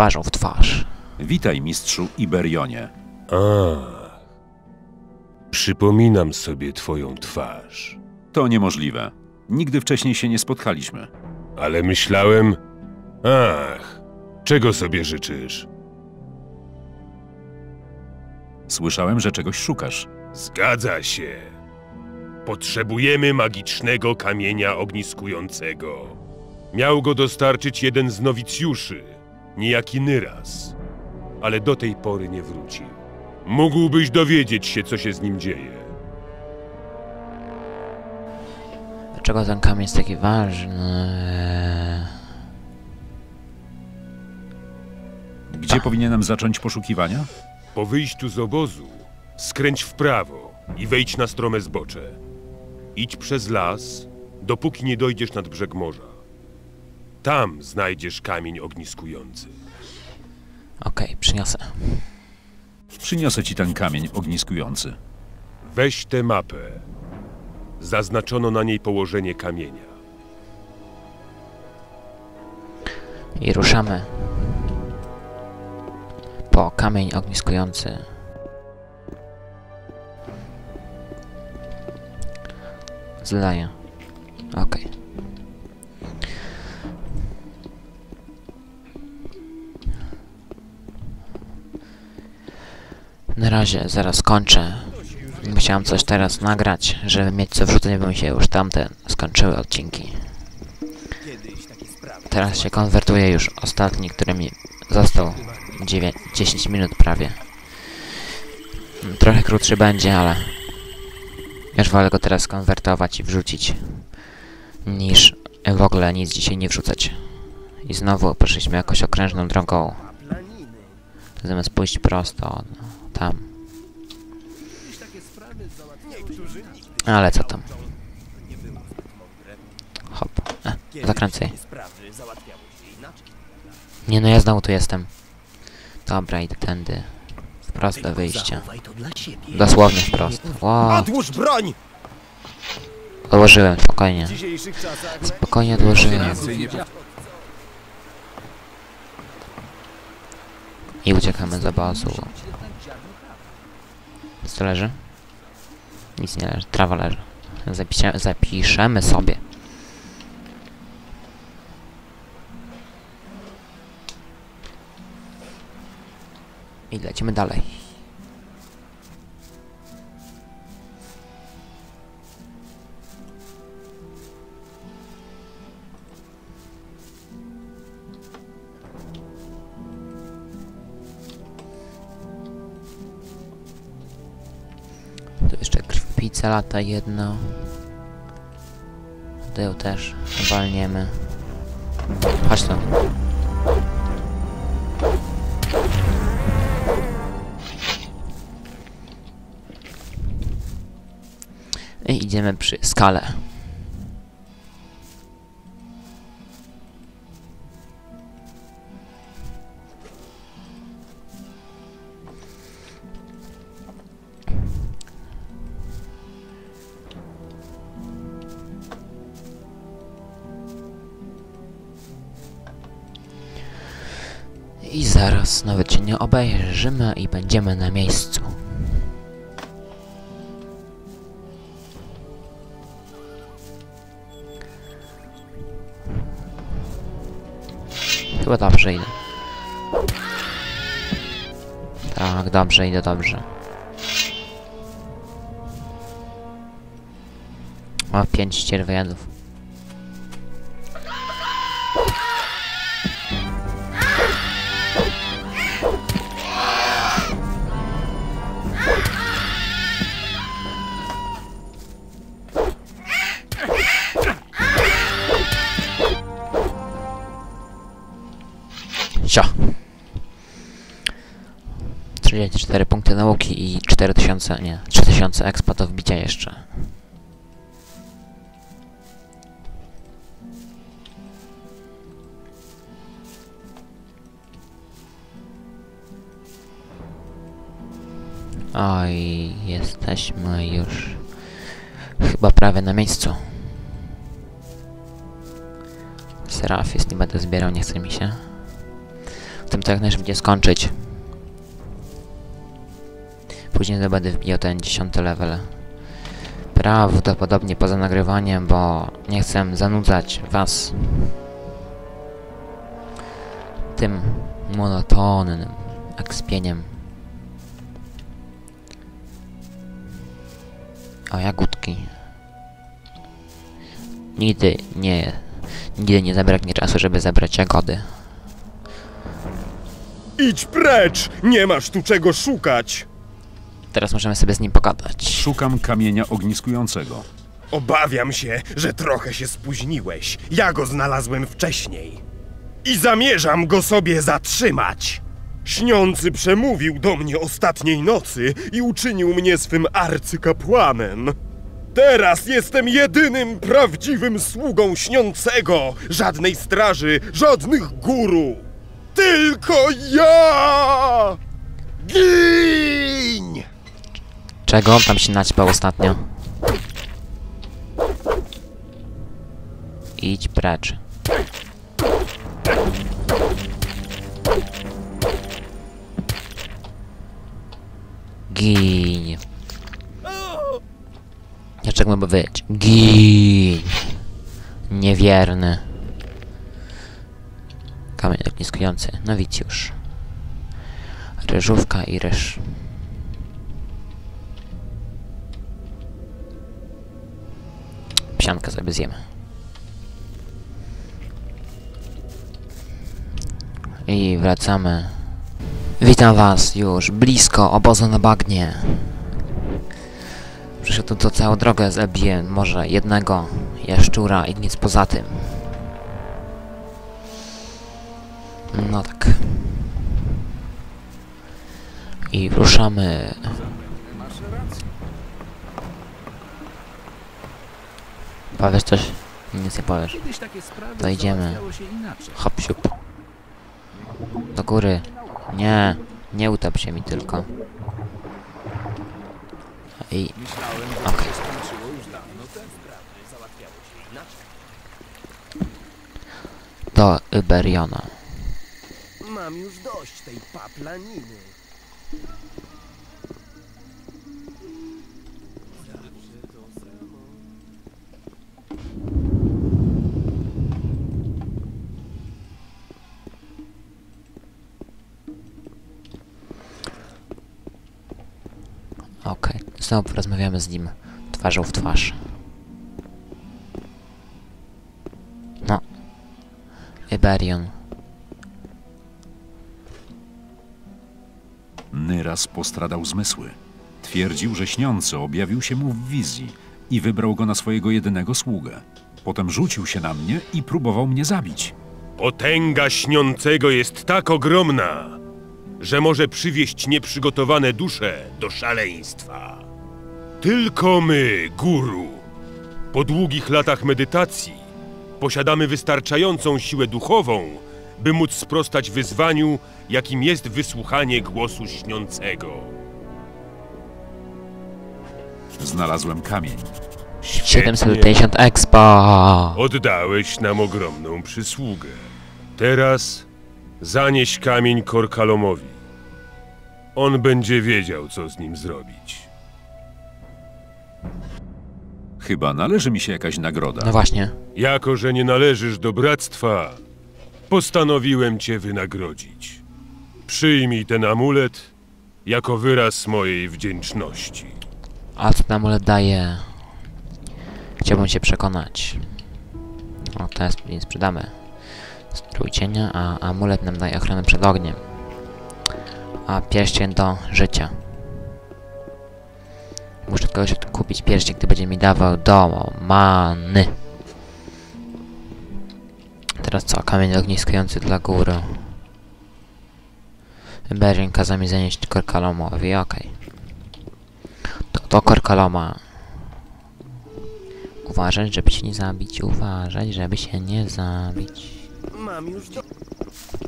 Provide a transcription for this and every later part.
twarzą w twarz. Witaj, mistrzu Iberionie. A, przypominam sobie twoją twarz, To niemożliwe. Nigdy wcześniej się nie spotkaliśmy. ale myślałem... Ach, czego sobie życzysz? Słyszałem, że czegoś szukasz. Zgadza się. Potrzebujemy magicznego kamienia ogniskującego. Miał go dostarczyć jeden z nowicjuszy, niejaki Nyras, ale do tej pory nie wrócił. Mógłbyś dowiedzieć się, co się z nim dzieje. Dlaczego ten kamień jest taki ważny? Gdzie powinienem zacząć poszukiwania? Po wyjściu z obozu skręć w prawo i wejdź na strome zbocze. Idź przez las, dopóki nie dojdziesz nad brzeg morza. Tam znajdziesz kamień ogniskujący. Okej, przyniosę. Przyniosę ci ten kamień ogniskujący. Weź tę mapę. Zaznaczono na niej położenie kamienia. I ruszamy. Po kamień ogniskujący. Zdaję. Okej. Na razie, zaraz kończę. Musiałem coś teraz nagrać, żeby mieć co wrzucać, bo mi się już tamte skończyły odcinki. Teraz się konwertuje już ostatni, który mi został 9, 10 minut prawie. Trochę krótszy będzie, ale już wolę go teraz konwertować i wrzucić niż w ogóle nic dzisiaj nie wrzucać. I znowu poszliśmy jakoś okrężną drogą. Zamiast pójść prosto, no, tam. Ale co tam? Hop. E, zakręcaj. Nie no, ja znowu tu jestem. Dobra, idę tędy. Wprost do wyjścia. Dosłownie wprost. Wow, Odłóż broń! odłożyłem, spokojnie. Spokojnie odłożyłem. I uciekamy za bazu. Co leży? Nic nie leży, trawa leży. Zapisie, zapiszemy sobie. I lecimy dalej. Lata jedno. Tył też walniemy. Chodź tu. I idziemy przy skale. I zaraz nawet się nie obejrzymy i będziemy na miejscu. Chyba dobrze idę. Tak, dobrze idę, dobrze. O, pięć ścierwojadów. Nauki i 4000, nie, 3000 expa do wbicia jeszcze. Oj, jesteśmy już chyba prawie na miejscu. Serafis nie będę zbierał, nie chce mi się. W tym jak najszybciej skończyć. Później będę wbijał ten 10 level. Prawdopodobnie poza nagrywaniem, bo nie chcę zanudzać was tym monotonnym ekspieniem. O, jagódki. Nigdy nie... Nigdy nie zabraknie czasu, żeby zebrać jagody. Idź precz! Nie masz tu czego szukać! Teraz możemy sobie z nim pogadać. Szukam kamienia ogniskującego. Obawiam się, że trochę się spóźniłeś. Ja go znalazłem wcześniej. I zamierzam go sobie zatrzymać. Śniący przemówił do mnie ostatniej nocy i uczynił mnie swym arcykapłanem. Teraz jestem jedynym prawdziwym sługą śniącego. Żadnej straży, żadnych guru. Tylko ja! Giń! Czego on tam się naćpał ostatnio? Idź precz. Gin. Dlaczego ma być? Gin. Niewierny. Kamień ogniskujący. Nowicjusz. Ryżówka i ryż. Psiankę sobie zjemy. I wracamy. Witam was już blisko obozu na bagnie. Przyszedł tu całą drogę, zabiję może jednego jaszczura i nic poza tym. No tak. I ruszamy. Powiesz coś? Nic nie powiesz. To idziemy. Hop siup. Do góry. Nie. Nie utop się mi tylko. I... Okej. Do Iberiona. Mam już dość tej paplaniny. Okej. Znowu porozmawiamy z nim twarzą w twarz. No. Iberion. Nyras postradał zmysły. Twierdził, że śniący objawił się mu w wizji i wybrał go na swojego jedynego sługę. Potem rzucił się na mnie i próbował mnie zabić. Potęga śniącego jest tak ogromna, że może przywieść nieprzygotowane dusze do szaleństwa. Tylko my, guru, po długich latach medytacji, posiadamy wystarczającą siłę duchową, by móc sprostać wyzwaniu, jakim jest wysłuchanie głosu śniącego. Znalazłem kamień. Świetnie. 750 expo! Oddałeś nam ogromną przysługę. Teraz zanieś kamień Korkalomowi. On będzie wiedział, co z nim zrobić. Chyba należy mi się jakaś nagroda. No właśnie. Jako, że nie należysz do bractwa, postanowiłem cię wynagrodzić. Przyjmij ten amulet jako wyraz mojej wdzięczności. A co nam amulet daje? Chciałbym się przekonać. O, to jest, nie sprzedamy. Strój cienia, a amulet nam daje ochronę przed ogniem. A pierścień do życia. Muszę kogoś kupić pierścień, który będzie mi dawał do many. Teraz co? Kamień ogniskujący dla góry. Berin kazał mi zanieść Korkalomowi, okej. To, to Korkaloma. Uważać, żeby się nie zabić. Uważać, żeby się nie zabić. Mam już do...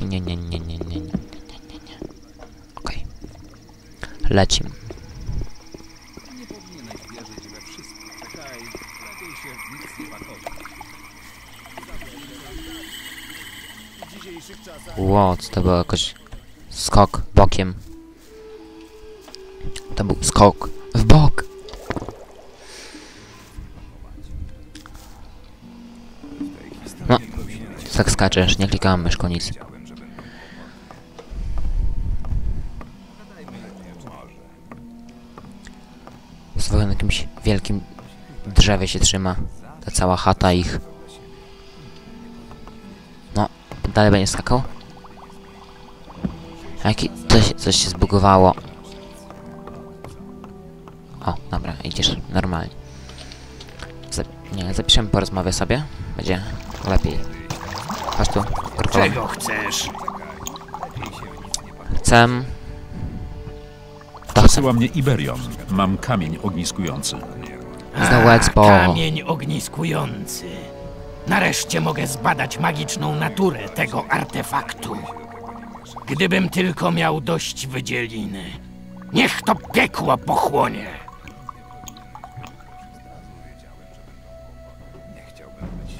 Nie, nie, nie, nie, nie, nie, nie, nie, nie. Okej. Lecim. było? Co to było jakoś... Skok bokiem. To był skok w bok. Tak skaczesz, nie klikałem myszką nic. Swoją na jakimś wielkim drzewie się trzyma. Ta cała chata ich. No, dalej będzie skakał? Jaki... Coś, coś się zbugowało. O, dobra, idziesz normalnie. Zap nie, zapiszemy po rozmowie sobie. Będzie lepiej. Chodź tu. Czego chcesz? Chcę... To chcę. Przesyła mnie Iberion. Mam kamień ogniskujący. Znowu Expo. Kamień ogniskujący. Nareszcie mogę zbadać magiczną naturę tego artefaktu. Gdybym tylko miał dość wydzieliny. Niech to piekło pochłonie.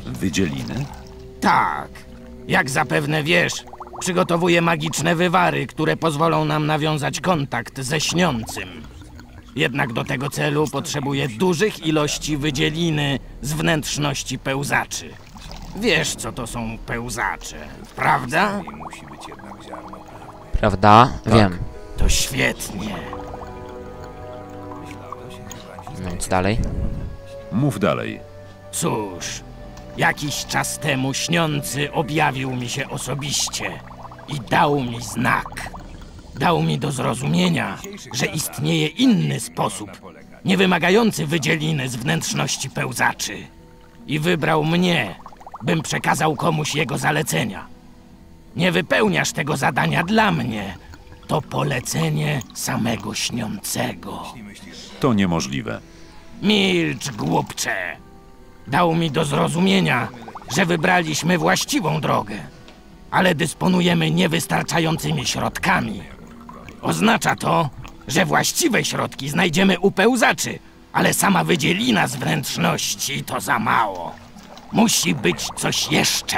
Wydzieliny? Tak. Jak zapewne wiesz, przygotowuję magiczne wywary, które pozwolą nam nawiązać kontakt ze śniącym. Jednak do tego celu potrzebuję dużych ilości wydzieliny z wnętrzności pełzaczy. Wiesz, co to są pełzacze, prawda? Prawda? Wiem. To świetnie. No nic dalej. Mów dalej. Cóż, jakiś czas temu śniący objawił mi się osobiście i dał mi znak. Dał mi do zrozumienia, że istnieje inny sposób, nie wymagający wydzieliny z wnętrzności pełzaczy. I wybrał mnie, bym przekazał komuś jego zalecenia. Nie wypełniasz tego zadania dla mnie. To polecenie samego śniącego. To niemożliwe. Milcz, głupcze. Dał mi do zrozumienia, że wybraliśmy właściwą drogę, ale dysponujemy niewystarczającymi środkami. Oznacza to, że właściwe środki znajdziemy u pełzaczy, ale sama wydzielina z wnętrzności to za mało. Musi być coś jeszcze.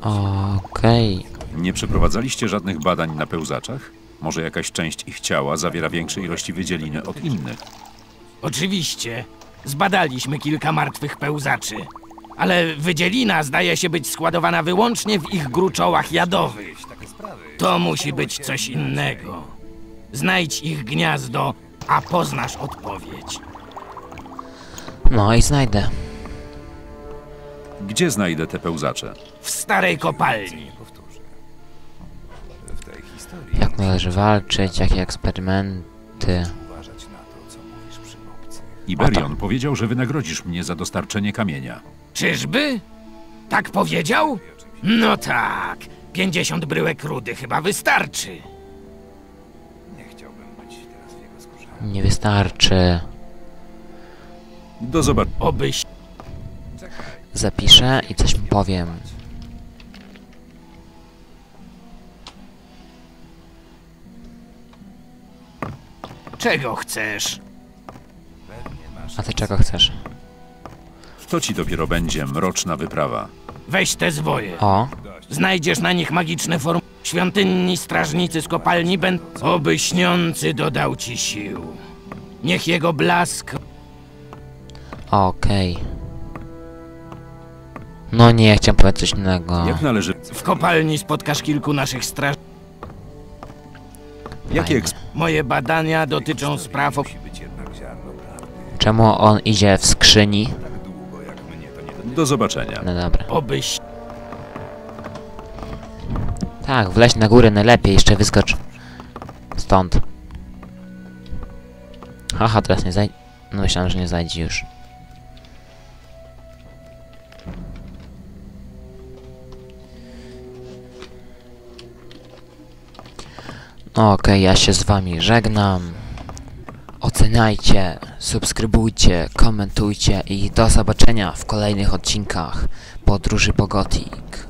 Okej. Nie przeprowadzaliście żadnych badań na pełzaczach? Może jakaś część ich ciała zawiera większe ilości wydzieliny od innych? Oczywiście, zbadaliśmy kilka martwych pełzaczy, ale wydzielina zdaje się być składowana wyłącznie w ich gruczołach jadowych. To musi być coś innego. Znajdź ich gniazdo, a poznasz odpowiedź. No i znajdę. Gdzie znajdę te pełzacze? W starej kopalni. Jak należy walczyć, jakie eksperymenty. Iberion powiedział, że wynagrodzisz mnie za dostarczenie kamienia. Czyżby? Tak powiedział? No tak. 50 bryłek rudy chyba wystarczy. Nie wystarczy. Do zobaczenia. Obyś Zapiszę i coś mu powiem. czego chcesz? A ty czego chcesz? To ci dopiero będzie mroczna wyprawa. Weź te zwoje. O, Znajdziesz na nich magiczne formy. Świątynni strażnicy z kopalni będą... Oby śniący dodał ci sił. Niech jego blask... okej. No nie, chciałem powiedzieć coś innego. Jak należy... W kopalni spotkasz kilku naszych straż... Jakie. Moje badania dotyczą spraw... O... Czemu on idzie w skrzyni? Do zobaczenia. No dobra. Obyś... Tak, wleź na górę najlepiej, jeszcze wyskocz. Stąd. Haha, teraz nie zajdzie. No myślałem, że nie zajdzie już. Okej, ja się z wami żegnam. Oceniajcie, subskrybujcie, komentujcie i do zobaczenia w kolejnych odcinkach Podróży po.